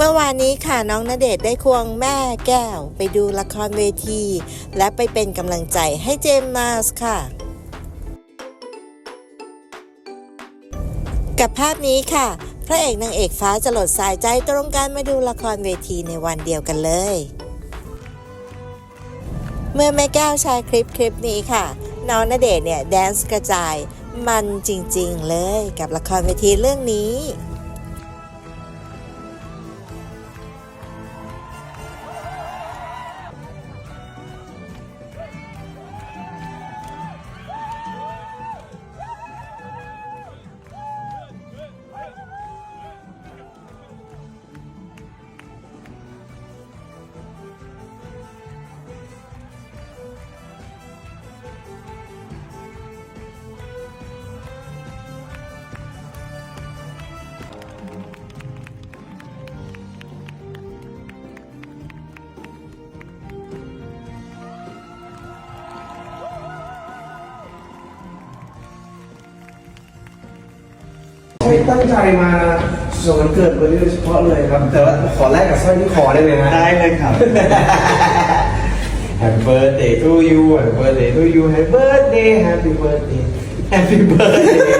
เมื่อวานนี้ค่ะน้องณเดชได้ควงแม่แก้ว ไปดูละครเวที และไปเป็นกำลังใจให้เจมส์มาสค่ะ กับภาพนี้ค่ะ พระเอกนางเอกฟ้าจะหลดสายใจตรงกันมาดูละครเวทีในวันเดียวกันเลย เมื่อแม่แก้วแชร์คลิปคลิปนี้ค่ะ น้องณเดชเนี่ยแดนซ์กระจายมันจริงๆเลยกับละครเวทีเรื่องนี้ ไม่ตั้งใจมาสวนวันเกิดวันนี้โดยเฉพาะเลยครับ แต่ว่าขอแลกกับสร้อยที่คอได้ไหมฮะ ได้เลยครับ Happy birthday to you Happy birthday to you Happy birthday Happy birthday Happy birthday to